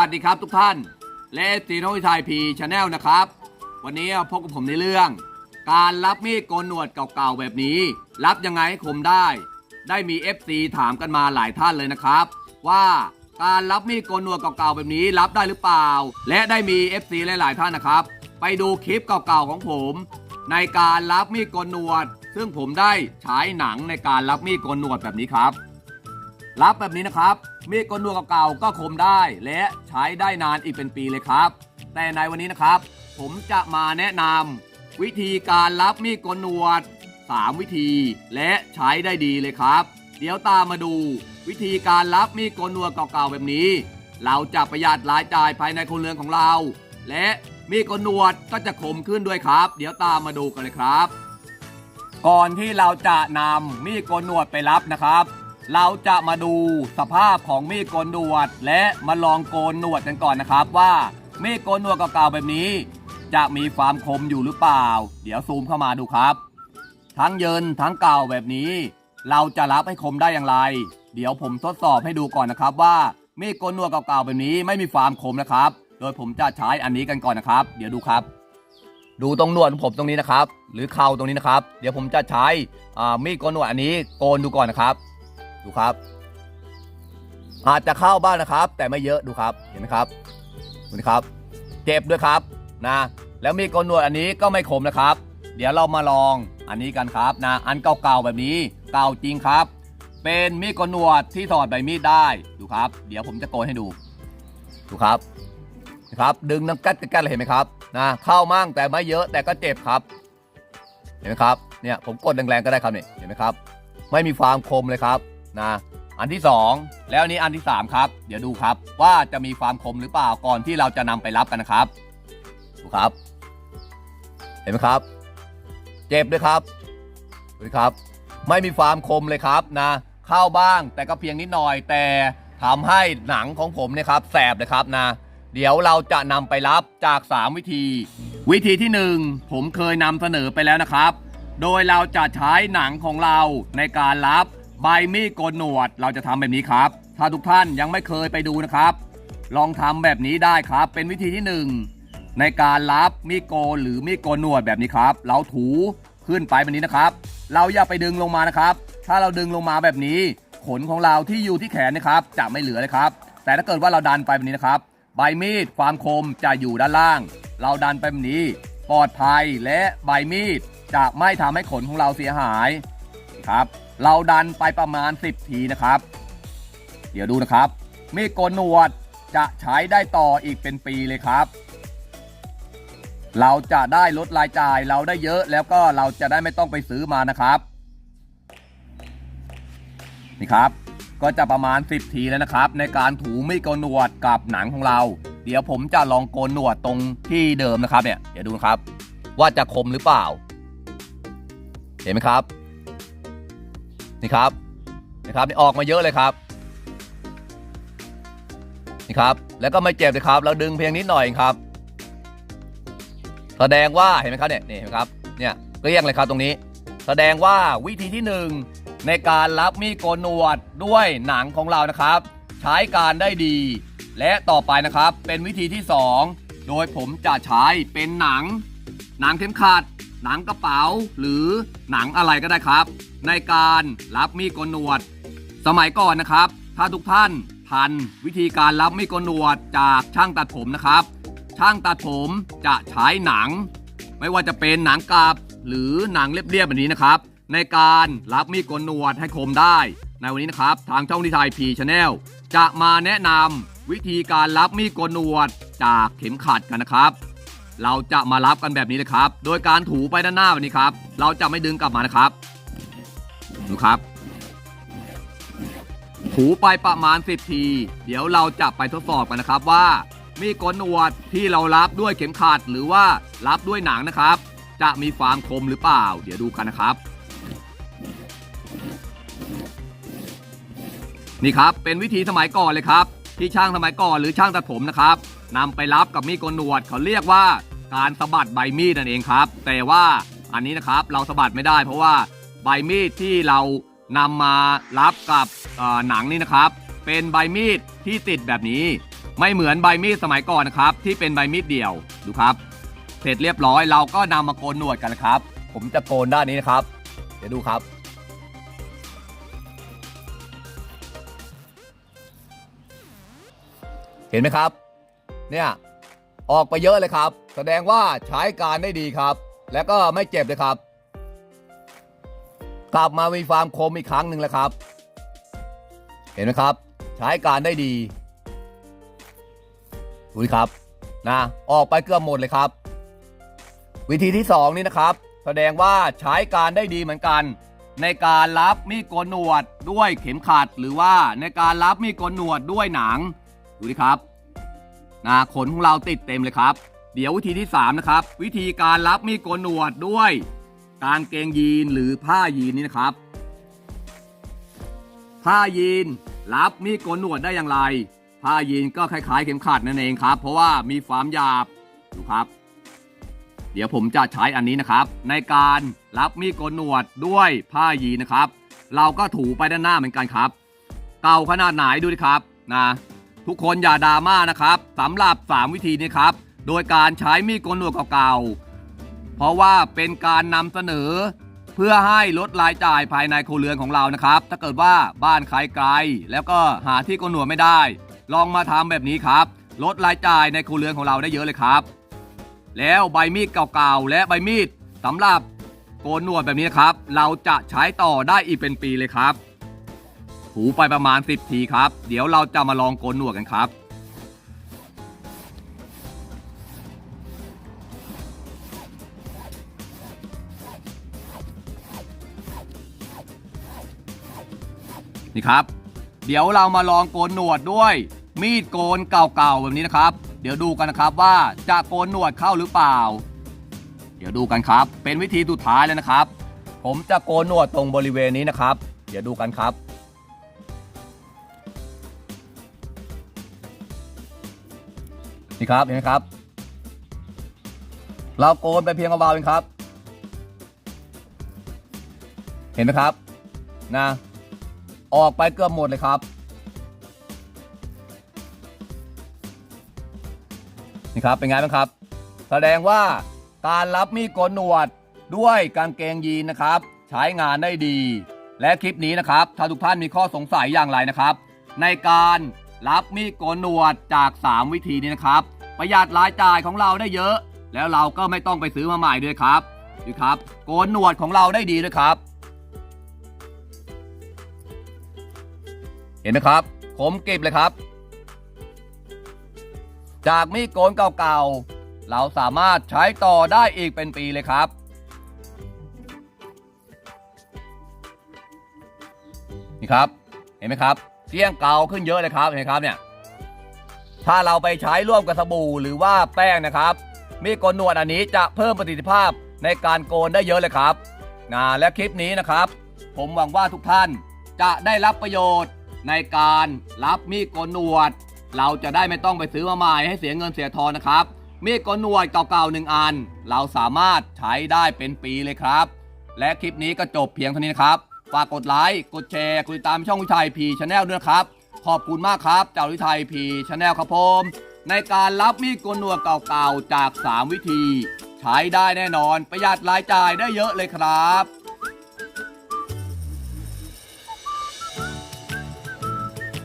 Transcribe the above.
วัสดีครับทุกท่าน และตีน้องวิทยพีชาแนลนะครับ วันนี้พบกับผมในเรื่อง การรับมีดโกนหนวดเก่าๆแบบนี้ รับยังไงให้คมได้ ได้มี FC ถามกันมาหลายท่านเลยนะครับ ว่าการรับมีดโกนหนวดเก่าๆแบบนี้ รับได้หรือเปล่า และได้มี FC หลายๆท่านนะครับ ไปดูคลิปเก่าๆของผม ในการรับมีดโกนหนวด ซึ่งผมได้ฉายหนังในการรับมีดโกนหนวดแบบนี้ครับ รับแบบนี้นะครับ มีดโกนหนวดเก่าๆก็คมได้ และใช้ได้นานอีกเป็นปีเลยครับ แต่ในวันนี้นะครับ ผมจะมาแนะนำวิธีการรับมีดโกนหนวด 3 วิธี และใช้ได้ดีเลยครับ เดี๋ยวตามมาดู วิธีการรับมีดโกนหนวดเก่าๆแบบนี้ เราจะประหยัดรายจ่ายภายในครัวเรือนของเรา และมีดโกนหนวดก็จะคมขึ้นด้วยครับ เดี๋ยวตามมาดูกันเลยครับ ก่อนที่เราจะนำมีดโกนหนวดไปรับนะครับ เราจะมาดูสภาพของมีดโกนหนวด และมาลองโกนหนวดกันก่อนนะครับ ว่ามีดโกนหนวดเก่าๆแบบนี้ จะมีความคมอยู่หรือเปล่า เดี๋ยวซูมเข้ามาดูครับ ทั้งเยินทั้งเก่าแบบนี้ เราจะรับให้คมได้อย่างไร เดี๋ยวผมทดสอบให้ดูก่อนนะครับว่ามีดโกนหนวดเก่าๆแบบนี้ไม่มีความคมนะครับ โดยผมจะใช้อันนี้กันก่อนนะครับ เดี๋ยวดูครับ ดูตรงหนวดของผมตรงนี้นะครับ หรือเข่าตรงนี้นะครับ เดี๋ยวผมจะใช้มีดโกนหนวดอันนี้โกนดูก่อนนะครับ ดูครับ อาจจะเข้าบ้างนะครับ แต่ไม่เยอะดูครับเห็นไหมครับดูนะครับเจ็บด้วยครับนะ แล้วมีดโกนหนวดอันนี้ก็ไม่คมนะครับ เดี๋ยวเรามาลองอันนี้กันครับนะอันเก่าๆแบบนี้เก่าจริงครับ เป็นมีดโกนหนวดที่ถอดใบมีดได้ดูครับ เดี๋ยวผมจะโกนให้ดูดูครับนะครับ ดึงน้ำกัดกัดเลยเห็นไหมครับนะเข้ามั่งแต่ไม่เยอะแต่ก็เจ็บครับ เห็นไหมครับเนี่ยผมกดแรงๆก็ได้ครับเนี่ยเห็นไหมครับ ไม่มีความคมเลยครับ นะอันที่ 2 แล้วนี้อันที่ 3 ครับ เดี๋ยวดูครับว่าจะมีความคมหรือเปล่าก่อนที่เราจะนำไปรับกันนะครับดูครับ เห็นไหมครับ เจ็บด้วยครับดูครับ ไม่มีความคมเลยครับนะ เข้าบ้างแต่ก็เพียงนิดหน่อยแต่ทำให้หนังของผมเนี่ยครับแสบเลยครับนะเดี๋ยวเราจะนำไปรับจาก 3 วิธี วิธีที่ 1 ผมเคยนำเสนอไปแล้วนะครับ โดยเราจะใช้หนังของเราในการรับ ใบมีดโกนหนวดเราจะทำแบบนี้ครับ ถ้าทุกท่านยังไม่เคยไปดูนะครับ ลองทำแบบนี้ได้ครับ เป็นวิธีที่ 1 ในการรับมีดโกนหรือมีดโกนหนวดแบบนี้ครับ เราถูขึ้นไปแบบนี้นะครับ เราอย่าไปดึงลงมานะครับ ถ้าเราดึงลงมาแบบนี้ ขนของเราที่อยู่ที่แขนนะครับ จะไม่เหลือเลยครับ แต่ถ้าเกิดว่าเราดันไปแบบนี้นะครับ ใบมีดความคมจะอยู่ด้านล่าง เราดันไปแบบนี้ปลอดภัยและใบมีดจะไม่ทำให้ขนของเราเสียหายครับ เราดันไปประมาณ 10 ทีนะครับ เดี๋ยวดูนะครับ มีดโกนหนวดจะใช้ได้ต่ออีกเป็นปีเลยครับ เราจะได้ลดรายจ่ายเราได้เยอะแล้วก็เราจะได้ไม่ต้องไปซื้อมานะครับ นี่ครับ ก็จะประมาณ 10 ทีแล้วนะครับ ในการถูมีดโกนหนวดกับหนังของเรา เดี๋ยวผมจะลองโกนหนวดตรงที่เดิมนะครับเนี่ยเดี๋ยวดูครับ ว่าจะคมหรือเปล่า เห็นไหมครับ นี่ครับนี่ครับนี่ออกมาเยอะเลยครับนี่ครับ แล้วก็ไม่เจ็บเลยครับเราดึงเพียงนิดหน่อยครับ แสดงว่าเห็นไหมครับเนี่ยนี่เห็นไหมครับเนี่ยเกลี้ยงเลยครับตรงนี้ แสดงว่าวิธีที่หนึ่งในการรับมีดโกนหนวดด้วยหนังของเรานะครับ ใช้การได้ดี และต่อไปนะครับเป็นวิธีที่สองโดยผมจะใช้เป็นหนัง หนังเข็มขัด หนังกระเป๋า หรือหนังอะไรก็ได้ครับ ในการรับมีดโกนหนวด สมัยก่อนนะครับ ถ้าทุกท่านทันวิธีการรับมีดโกนหนวดจากช่างตัดผมนะครับ ช่างตัดผมจะใช้หนัง ไม่ว่าจะเป็นหนังกาบหรือหนังเรียบๆแบบนี้นะครับ ในการรับมีดโกนหนวดให้คมได้ ในวันนี้นะครับ ทางช่องนิทายพีชาแนลจะมาแนะนำวิธีการรับมีดโกนหนวดจากเข็มขัดกันนะครับ เราจะมารับกันแบบนี้เลยครับ โดยการถูไปด้านหน้าแบบนี้ครับ เราจะไม่ดึงกลับมานะครับดูครับ ถูไปประมาณ 10 ที เดี๋ยวเราจะไปทดสอบกันนะครับว่า มีดโกนหนวดที่เรารับด้วยเข็มขัดหรือว่ารับด้วยหนังนะครับ จะมีความคมหรือเปล่า เดี๋ยวดูกันนะครับ นี่ครับเป็นวิธีสมัยก่อนเลยครับ ที่ช่างสมัยก่อนหรือช่างตัดผมนะครับนำไปรับกับมีดโกนหนวดเขาเรียกว่า การสะบัดใบมีดนั่นเองครับ แต่ว่าอันนี้นะครับเราสะบัดไม่ได้ เพราะว่าใบมีดที่เรานำมารับกับหนังนี่นะครับ เป็นใบมีดที่ติดแบบนี้ ไม่เหมือนใบมีดสมัยก่อนนะครับ ที่เป็นใบมีดเดี่ยวดูครับ เสร็จเรียบร้อยเราก็นำมาโกนหนวดกันนะครับ ผมจะโกนด้านนี้นะครับ เดี๋ยวดูครับเห็นไหมครับ เนี่ย ออกไปเยอะเลยครับแสดงว่าใช้การได้ดีครับ แล้วก็ไม่เจ็บเลยครับ กลับมามีความคมอีกครั้งหนึ่งแล้วครับ เห็นไหมครับ ใช้การได้ดีดูครับนะออกไปเกือบหมดเลยครับ วิธีที่สองนี่นะครับ แสดงว่าใช้การได้ดีเหมือนกัน ในการรับมีดโกนหนวดด้วยเข็มขัดหรือว่าในการรับมีดโกนหนวดด้วยหนังดูดิครับนะขนของเราติดเต็มเลยครับ เดี๋ยววิธีที่ 3 นะครับ วิธีการรับมีดโกนหนวดด้วย กางเกงยีนหรือผ้ายีนนี่นะครับ ผ้ายีนรับมีดโกนหนวดได้อย่างไร ผ้ายีนก็คล้ายๆ เข็มขัดนั่นเองครับ เพราะว่ามีความหยาบดูครับ เดี๋ยวผมจะใช้อันนี้นะครับ ในการรับมีดโกนหนวดด้วยผ้ายีนนะครับ เราก็ถูไปด้านหน้าเหมือนกันครับ เก่าขนาดไหนดูดิครับนะทุกคนอย่าดราม่านะครับสำหรับ 3 วิธีนี้ครับ โดยการใช้มีดโกนหนวดเก่าๆ เพราะว่าเป็นการนำเสนอ เพื่อให้ลดรายจ่ายภายในครัวเรือนของเรานะครับ ถ้าเกิดว่าบ้านใครไกล แล้วก็หาที่โกนหนวดไม่ได้ ลองมาทำแบบนี้ครับ ลดรายจ่ายในครัวเรือนของเราได้เยอะเลยครับ แล้วใบมีดเก่าๆ และใบมีดสำหรับโกนหนวดแบบนี้นะครับ เราจะใช้ต่อได้อีกเป็นปีเลยครับ ถูไปประมาณ 10 ทีครับ เดี๋ยวเราจะมาลองโกนหนวดกันครับ นี่ครับ เดี๋ยวเรามาลองโกนหนวดด้วย มีดโกนเก่าๆแบบนี้นะครับ เดี๋ยวดูกันนะครับว่าจะโกนหนวดเข้าหรือเปล่า เดี๋ยวดูกันครับ เป็นวิธีสุดท้ายแล้วนะครับ ผมจะโกนหนวดตรงบริเวณนี้นะครับ เดี๋ยวดูกันครับนี่ครับเห็นไหมครับ เราโกนไปเพียงเบาๆเองครับ เห็นไหมครับ นะ ออกไปเกือบหมดเลยครับ นี่ครับเป็นไงบ้างครับ แสดงว่าการรับมีดโกนหนวดด้วยกางเกงยีนนะครับ ใช้งานได้ดี และคลิปนี้นะครับ ถ้าทุกท่านมีข้อสงสัยอย่างไรนะครับ ในการรับมีดโกนหนวดจาก 3 วิธีนี้นะครับ ประหยัดรายจ่ายของเราได้เยอะ แล้วเราก็ไม่ต้องไปซื้อมาใหม่ด้วยครับดูครับ โกนหนวดของเราได้ดีด้วยครับ เห็นไหมครับผมเก็บเลยครับ จากมีดโกนเก่าๆ เราสามารถใช้ต่อได้อีกเป็นปีเลยครับ นี่ครับ เห็นไหมครับเสี้ยงเก่าขึ้นเยอะเลยครับเห็นไหมครับเนี่ยถ้าเราไปใช้ร่วมกับสบู่หรือว่าแป้งนะครับ มีดโกนหนวดอันนี้จะเพิ่มประสิทธิภาพในการโกนได้เยอะเลยครับนะและคลิปนี้นะครับ ผมหวังว่าทุกท่านจะได้รับประโยชน์ ในการรับมีดโกนหนวด เราจะได้ไม่ต้องไปซื้อมาใหม่ให้เสียเงินเสียทองนะครับ มีดโกนหนวดเก่าๆหนึ่งอัน เราสามารถใช้ได้เป็นปีเลยครับ และคลิปนี้ก็จบเพียงเท่านี้นะครับฝากกดไลค์กดแชร์กดติดตามช่องวิชัยพีชาแนลด้วยนะครับ ขอบคุณมากครับเจ้าวิชัยพีชาแนลครับผมในการรับมีดโกนหนวดเก่าๆจาก 3 วิธี ใช้ได้แน่นอนประหยัดรายจ่ายได้เยอะเลยครับ